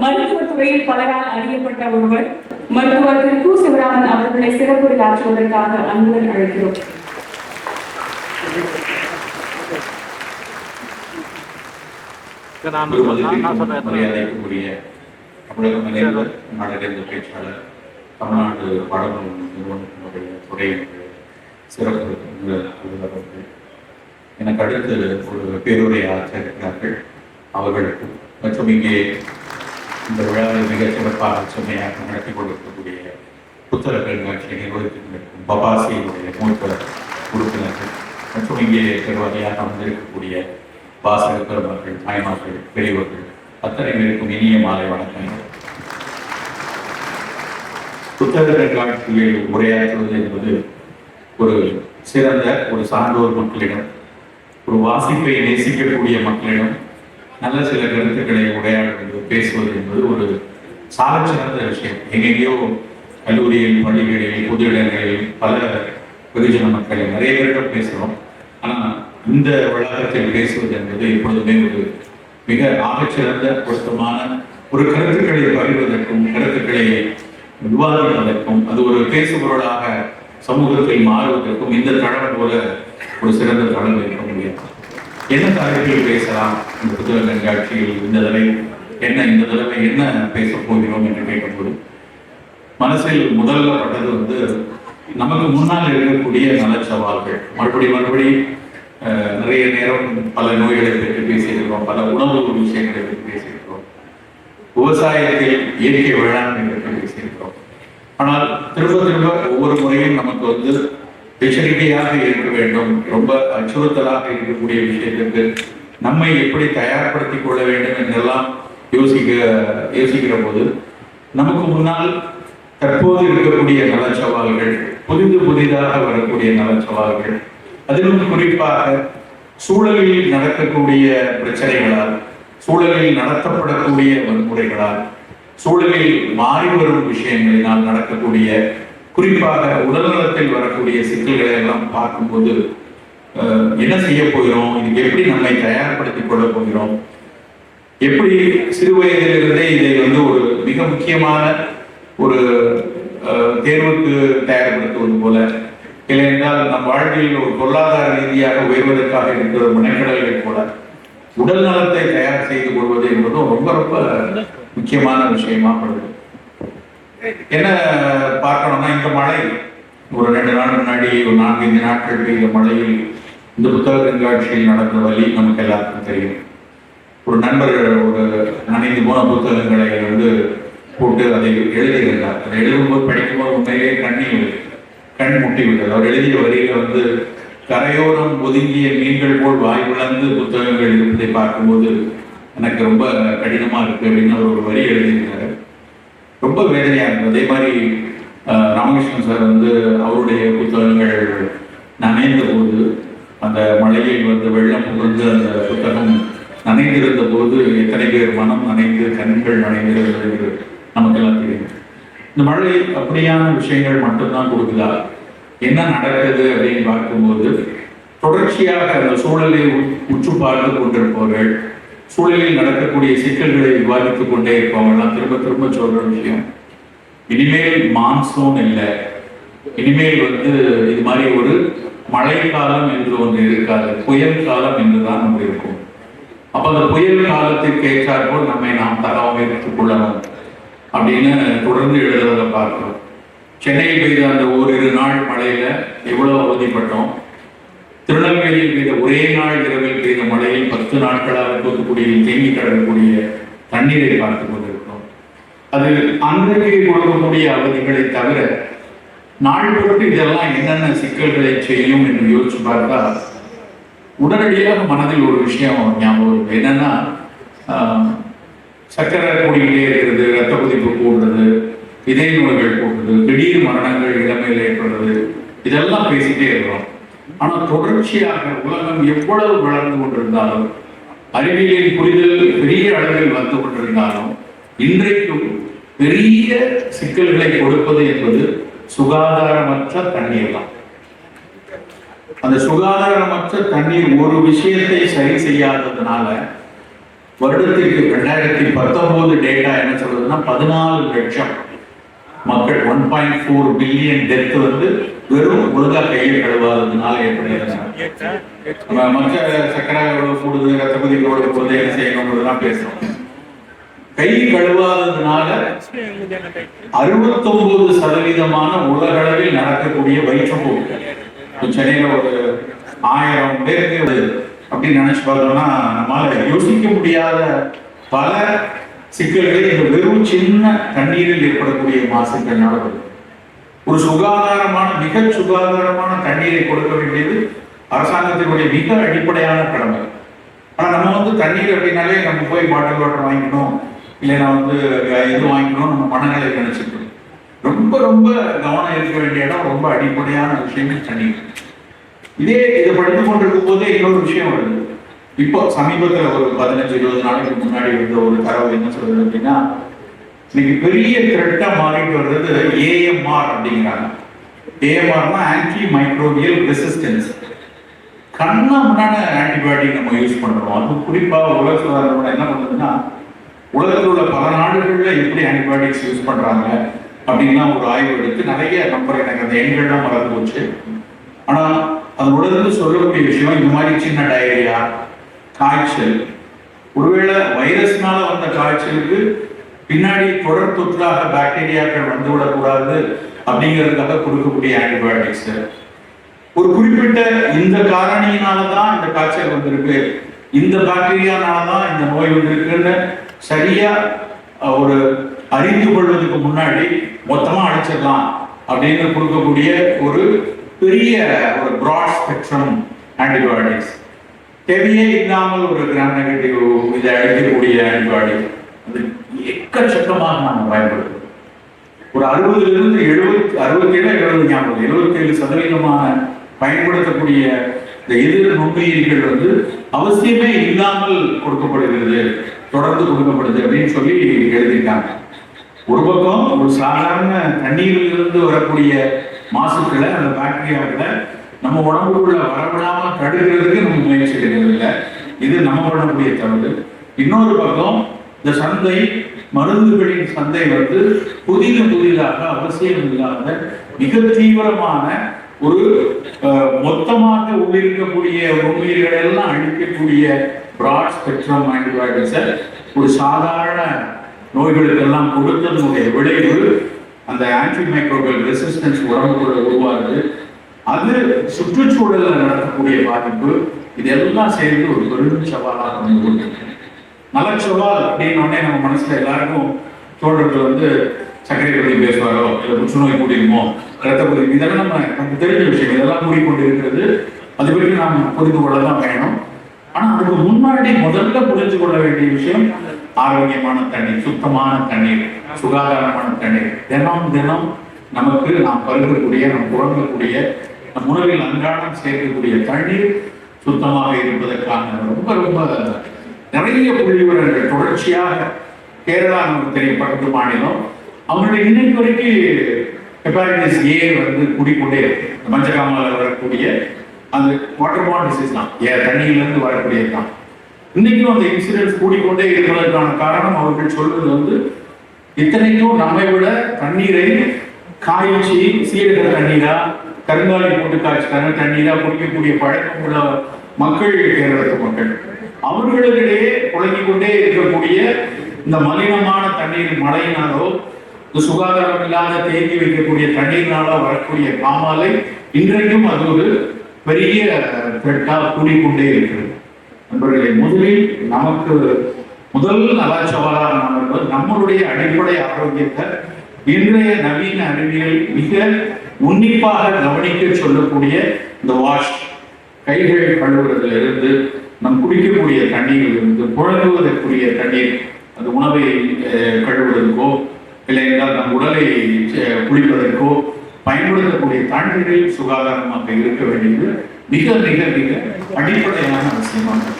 மருத்துவத் துறையில் பலரால் அறியப்பட்ட ஒருவர் மருத்துவர் திரு கு சிவராமன் அவர்களை சிறப்புரையாற்றுவதற்காக அன்புடன் அழைக்கிறோம். தமிழக மலைவர் நாடக பேச்சாளர் தமிழ்நாடு பாடநூல் நிறுவனத்தினுடைய துறை சிறப்பு அலுவலர்கள் எனக்கு அடுத்து ஒரு பேருரை ஆற்றிருக்கிறார்கள் அவர்களுக்கு மற்றும் இங்கே இந்த விழாவை மிக சிறப்பாக செம்மையாக நடத்தி கொண்டிருக்கக்கூடிய புத்தக கண்காட்சியை நிர்வகித்துக் கொண்டிருக்கும் பபாசியினுடைய மூத்த உறுப்பினர்கள் மற்றும் இங்கே பெருவாரியாக வந்திருக்கக்கூடிய வாசக பெருமக்கள் தாய்மார்கள் பெரியவர்கள் அத்தனை பேருக்கும் இனிய மாலை வணக்கங்கள். புத்தக கண்காட்சியில் உரையாற்றுவது என்பது ஒரு சிறந்த ஒரு சான்றோர் மக்களிடம் ஒரு வாசிப்பை நேசிக்கக்கூடிய மக்களிடம் நல்ல சில கருத்துக்களை உரையாடுவது பேசுவது என்பது ஒரு சாலச்சிறந்த விஷயம். எங்கெங்கேயோ கல்லூரியில் பள்ளிகளில் பொது இடங்களில் பல வெகுஜன மக்கள் நிறைய பேரிடம் பேசுகிறோம் ஆனால் இந்த வளாகத்தில் பேசுவது என்பது எப்பொழுதுமே ஒரு மிக ஆகச்சிறந்த பொருத்தமான ஒரு கருத்துக்களை பகிர்வதற்கும் கருத்துக்களை விவாதிப்பதற்கும் அது ஒரு பேசுபொருளாக சமூகத்தில் மாறுவதற்கும் இந்த தளம் போல ஒரு சிறந்த தளம் இருக்க முடியாது. என்ன தலைப்பில் பேசலாம்? இந்த புத்தக கண்காட்சியில் இந்த தடவை என்ன இந்த தடவை என்ன பேச போகிறோம் என்று கேட்கும்போது மனசில் முதல்ல பட்டது வந்து நமக்கு முன்னால் இருக்கக்கூடிய நலச்சவால்கள். மறுபடி மறுபடி நிறைய நேரம் பல நோய்களை பற்றி பேசியிருக்கிறோம் பல உணவு விஷயங்களை பற்றி பேசியிருக்கிறோம். விவசாயத்தில் இயற்கை வேளாண்மை பற்றி பேசியிருக்கிறோம். ஆனால் திரும்ப திரும்ப ஒவ்வொரு முறையும் நமக்கு வந்து எச்சரிக்கையாக இருக்க வேண்டும் ரொம்ப அச்சுறுத்தலாக இருக்கக்கூடிய விஷயத்திற்கு நம்மை எப்படி தயார்படுத்திக் கொள்ள வேண்டும் என்றெல்லாம் யோசிக்க யோசிக்கிற போது நமக்கு முன்னால் தற்போது இருக்கக்கூடிய நலச்சவால்கள் புதிது புதிதாக வரக்கூடிய நலச்சவால்கள் அதிலும் குறிப்பாக சூழலில் நடக்கக்கூடிய பிரச்சனைகளால் சூழலில் நடத்தப்படக்கூடிய வன்முறைகளால் சூழலில் மாறி வரும் விஷயங்களினால் நடக்கக்கூடிய குறிப்பாக உடல்நலத்தில் வரக்கூடிய சிக்கல்களை எல்லாம் பார்க்கும்போது என்ன செய்ய போகிறோம்? இதுக்கு எப்படி நம்மை தயார்படுத்திக் கொள்ள போகிறோம்? எப்படி சிறு வயதிலிருந்தே இதை வந்து ஒரு மிக முக்கியமான ஒரு தேர்வுக்கு தயார்படுத்துவது போல இல்லை என்றால் நம் வாழ்வில் ஒரு பொருளாதார ரீதியாக உயர்வதற்காக இருக்கிற மனக்கடல்கள் போல உடல் நலத்தை தயார் செய்து கொள்வது என்பதும் ரொம்ப ரொம்ப முக்கியமான விஷயமா படுது. என்ன பார்க்கணும்னா இந்த மழை. ஒரு ரெண்டு நாள் முன்னாடி ஒரு நான்கைந்து நாட்கள் பெய்த மழையில் இந்த புத்தக கண்காட்சியில் நடந்த வழி நமக்கு எல்லாருக்கும் தெரியும். ஒரு நண்பர் ஒரு நனைந்து போன புத்தகங்களை வந்து போட்டு அதை எழுதியிருந்தார். அதை எழுதும்போது படிக்கும்போது உண்மையிலே கண்ணீர் கண் முட்டி விட்டது அவர் எழுதிய வரியில வந்து கரையோரம் ஒதுங்கிய மீன்கள் போல் வாய் விளந்து புத்தகங்கள் இருப்பதை பார்க்கும்போது எனக்கு ரொம்ப கடினமாக இருக்கு அப்படின்னு அவர் ஒரு வரி எழுதியிருந்தார். ரொம்ப வேதனையாக இருந்தது. அதே மாதிரி ராமகிருஷ்ணன் சார் வந்து அவருடைய புத்தகங்கள் நனைந்த போது அந்த மலையில் வந்து வெள்ளம் புகுந்து அந்த புத்தகம் நனைந்திருந்த போது எத்தனை பேர் மனம் நனைந்து கண்கள் நனைந்திருந்தது என்று நமக்கெல்லாம் தெரியும். இந்த மழை அப்படியான விஷயங்கள் மட்டும்தான் கொடுக்குதா? என்ன நடக்குது அப்படின்னு பார்க்கும்போது தொடர்ச்சியாக அந்த சூழலை உற்று பார்த்து கொண்டிருப்பவர்கள் சூழலில் நடக்கக்கூடிய சிக்கல்களை விவாதித்துக் கொண்டே இருப்பவங்கலாம் திரும்ப திரும்ப சொல்ற விஷயம். இனிமேல் மான்சூன் இல்லை. இனிமேல் வந்து இது மாதிரி ஒரு மழைக்காலம் என்று ஒன்று இருக்காது. புயல் காலம் என்றுதான் நம்ம இருக்கும். அப்ப அந்த புயல் காலத்திற்கு ஏற்றாற்போல் நம்மை நாம் தகவமைத்துக் கொள்ளணும் அப்படின்னு தொடர்ந்து எழுதுறதை பார்க்கிறோம். சென்னையில் பெய்த அந்த ஓரிரு நாள் மழையில எவ்வளவு அவதிப்பட்டோம்? திருநெல்வேலியில் பெய்த ஒரே நாள் இரவில் பெய்த மழையில் பத்து நாட்களாக தூத்துக்குடியில் தேங்கி கிடக்கக்கூடிய தண்ணீரை பார்த்துக் கொண்டிருக்கிறோம். அது அன்றைக்கு கொடுக்கக்கூடிய அவதிகளை தவிர நாள் பொருட்டு இதெல்லாம் என்னென்ன சிக்கல்களை செய்யும் என்று யோசிச்சு பார்த்தா உடனடியாக மனதில் ஒரு விஷயம் ஞாபகம் இருக்கு என்னன்னா சக்கரை கூடிக்கிட்டே இருக்கிறது ரத்த கொதிப்பு கூடுறது இதய நோய்கள் கூடுறது திடீர் மரணங்கள் இளமையில் ஏற்படுறது இதெல்லாம் பேசிட்டே இருக்கிறோம். ஆனால் தொடர்ச்சியாக உலகம் எவ்வளவு வளர்ந்து கொண்டிருந்தாலும் அறிவியலின் புரிதல் பெரிய அளவில் வந்து கொண்டிருந்தாலும் இன்றைக்கும் பெரிய சிக்கல்களை கொடுப்பது என்பது சுகாதாரமற்ற தண்ணீர் தான். அந்த சுகாதாரமற்ற தண்ணீர் ஒரு விஷயத்தை சரி செய்யாததுனால வருடத்திற்கு ரெண்டாயிரத்தி பத்தொன்பது டேட்டா என்ன சொல்றதுன்னா பதினாலு லட்சம் மக்கள் one point four billion death வந்து வெறும் ஒழுங்கா கையை கழுவாததுனால ஏற்படுகிறது. நம்ம மற்ற சக்கரை எவ்வளவு கூடுது ரத்த கொதிப்பு எவ்வளவு கூடுது என்ன செய்யணுங்கிறதெல்லாம் பேசுறோம். கை கழுவாததுனால அறுபத்தொன்பது சதவீதமான உலகளவில் நடக்கக்கூடிய வயிற்றுப்போக்கு. இப்ப சென்னையில ஒரு ஆயிரம் பேருக்கு அப்படின்னு நினைச்சு பார்த்தோம்னா நம்மளால யோசிக்க முடியாத பல சிக்கல்களை இந்த வெறும் சின்ன தண்ணீரில் ஏற்படக்கூடிய மாசுக்கள்னால நடக்குது. ஒரு சுகாதாரமான மிக சுகாதாரமான தண்ணீரை கொடுக்க வேண்டியது அரசாங்கத்தினுடைய மிக அடிப்படையான கடமை. ஆனால் நம்ம வந்து தண்ணீர் அப்படின்னாலே நம்ம போய் பாட்டில் வாட்டர் வாங்கிக்கணும். இல்லைன்னா வந்து இது வாங்கிக்கணும் நம்ம மனநிலை நினைச்சிட்டு ரொம்ப ரொம்ப கவனம் இருக்க வேண்டிய இடம் ரொம்ப அடிப்படையான விஷயமே தண்ணீர். இதே இதை படித்து கொண்டிருக்கும் போதே இன்னொரு விஷயம் வருது. இப்போ சமீபத்தில் ஒரு பதினஞ்சு இருபது நாளைக்கு முன்னாடி இருந்த ஒரு தரவு என்ன சொல்றது அப்படின்னா இன்னைக்கு பெரிய த்ரெட்டா மாறிட்டு வர்றது ஏஎம்ஆர் அப்படிங்கிறாங்க. ஏஎம்ஆர்னா ஆன்டி மைக்ரோபியல் ரெசிஸ்டன்ஸ் கண்ணா முன்னாடி ஆன்டிபயோட்டிக் நம்ம யூஸ் பண்றோம். அது குறிப்பாக உலக சுகாதாரம் என்ன பண்ணுதுன்னா உலகத்தில் உள்ள பல நாடுகளில் எப்படி ஆன்டிபயோட்டிக்ஸ் யூஸ் பண்றாங்க அப்படின்லாம் ஒரு ஆய்வு எடுத்து நிறைய நம்பர் எனக்கு அந்த எண்கள்லாம் மறந்து போச்சு. ஆனா அது உடனே சொல்லக்கூடிய விஷயம் இந்த மாதிரி சின்ன டயரியா காய்ச்சல். ஒருவேளை வைரஸ்னால வந்த காய்ச்சலுக்கு பின்னாடி தொடர் தொற்றாக பாக்டீரியாக்கள் வந்து விடக்கூடாது அப்படிங்கிறதுக்காக கொடுக்கக்கூடிய ஆன்டிபயோட்டிக்ஸ் ஒரு குறிப்பிட்ட இந்த காரணியினால தான் இந்த காய்ச்சல் வந்திருக்கு. இந்த பாக்டீரியானால தான் இந்த நோய் வந்திருக்குன்னு சரியா ஒரு அறிந்து கொள்வதற்கு முன்னாடி மொத்தமா அடிச்சிடலாம் அப்படின்னு கொடுக்கக்கூடிய ஒரு பெரிய ஒரு பிராட் ஸ்பெக்ட்ரம் ஆன்டிபயோட்டிக்ஸ் தேவையே இல்லாமல் ஒரு கிராம் நெகட்டிவ் இதை அழிக்கக்கூடிய ஆன்டிபயோட்டிக் எக்கச்சக்கமாக நாம் பயன்படுத்துகிறோம் ஒரு அறுபதுல இருந்து எழுபத்தி அறுபத்தேழு எழுபது ஞாபகம் எழுபத்தி ஏழு சதவீதமான பயன்படுத்தக்கூடிய இந்த எதிர் நுண்ணுயிரிகள் வந்து அவசியமே இல்லாமல் கொடுக்கப்படுகிறது தொடர்ந்து கொடுக்கப்படுது அப்படின்னு சொல்லி எழுதியிருக்காங்க. ஒரு பக்கம் ஒரு சாதாரண தண்ணீரில் இருந்து வரக்கூடிய மாசுக்களை அந்த பாக்டீரியாக்களை நம்ம உடம்புக்குள்ள வரவிடாம தடுக்கிறதுக்கு நம்ம முயற்சி எடுக்கிறது இல்லை இது நம்ம பண்ணக்கூடிய தவறு. இன்னொரு பக்கம் இந்த சந்தை மருந்துகளின் சந்தை வந்து புதிது புதிதாக அவசியம் இல்லாத மிக தீவிரமான ஒரு மொத்தமாக உள்ளிருக்கக்கூடிய உண்மைகளை எல்லாம் அழிக்கக்கூடிய பிராட் ஸ்பெக்ட்ரம் ஆன்டிபயோட்டிக்ஸை ஒரு சாதாரண நோய்களுக்கெல்லாம் கொடுத்ததனுடைய விளைவு அந்த ஆன்டிமைக்ரோபல் ரெசிஸ்டன்ஸ் உடம்புக்குள்ள உருவாகுது அது சுற்றுச்சூழலில் நடக்கக்கூடிய பாதிப்பு இதெல்லாம் சேர்ந்து ஒரு பெரும் சவாலாக வந்து நலச்சவால் அப்படின்னு உடனே நம்ம மனசுல எல்லாருக்கும் தோன்றது வந்து சர்க்கரை பற்றி பேசுவாரோ இல்லை புற்றுநோய் கூடியுமோ ரத்த கொதிப்பு இதெல்லாம் நம்ம நமக்கு தெரிஞ்ச விஷயம். இதெல்லாம் கூடிக்கொண்டு இருக்கிறது அது பற்றி நாம் புரிந்து கொள்ள தான் வேணும் ஆனால் அதுக்கு முன்னாடி முதல்ல புரிஞ்சு கொள்ள வேண்டிய விஷயம் ஆரோக்கியமான தண்ணீர் சுத்தமான தண்ணீர் சுகாதாரமான தண்ணீர். தினம் தினம் நமக்கு நாம் பருகக்கூடிய நாம் உறங்கக்கூடிய நம் உணவில் அன்றாடம் சேர்க்கக்கூடிய தண்ணீர் சுத்தமாக இருப்பதற்கான ரொம்ப ரொம்ப நிறைய புள்ளிவிவரங்கள். தொடர்ச்சியாக கேரளா நமக்கு தெரியும் பக்கத்து மாநிலம். அவங்களுடைய இன்னைக்கு வரைக்கும் ஹெப்பாரிட்டிஸ் ஏ வந்து குடிக்கொண்டே இருக்கு. இந்த வரக்கூடிய அந்த வாட்டர் பான் டிசீஸ் தான். ஏ தண்ணியிலிருந்து வரக்கூடியது தான். இன்னைக்கும் அந்த இன்சிடென்ட்ஸ் கூடிக்கொண்டே இருப்பதற்கான காரணம் அவர்கள் சொல்வது வந்து இத்தனைக்கும் நம்மை விட தண்ணீரை காய்ச்சி சீரக தண்ணீரா கருங்காலி போட்டு காய்ச்சி தண்ணீரா குடிக்கக்கூடிய பழக்கம் உள்ள மக்கள் கேரளத்து மக்கள். அவர்களிடையே புழங்கிக் கொண்டே இருக்கக்கூடிய இந்த மலினமான தண்ணீர் மழையினாலோ இந்த சுகாதாரம் இல்லாத தேங்கி வைக்கக்கூடிய தண்ணீர்னால வரக்கூடிய காமாலை இன்றைக்கும் அது ஒரு பெரிய பெட்டா கூடிக்கொண்டே இருக்கிறது. நண்பர்களே முதலில் நமக்கு முதல் நலாச்சவாலாக நாம் நம்மளுடைய அடிப்படை ஆரோக்கியத்தை இன்றைய நவீன அறிவியல் மிக உன்னிப்பாக கவனிக்க சொல்லக்கூடிய இந்த வாஷ். கைகள் கழுவுறதுல இருந்து நம் குடிக்கக்கூடிய தண்ணீரில் இருந்து புழங்குவதற்குரிய தண்ணீர் அது உணவை கழுவுவதற்கோ இல்லை என்றால் நம் உடலை குளிப்பதற்கோ பயன்படுத்தக்கூடிய தண்ணீரில் சுகாதாரமாக இருக்க வேண்டியது மிக மிக மிக அடிப்படையான அவசியமானது.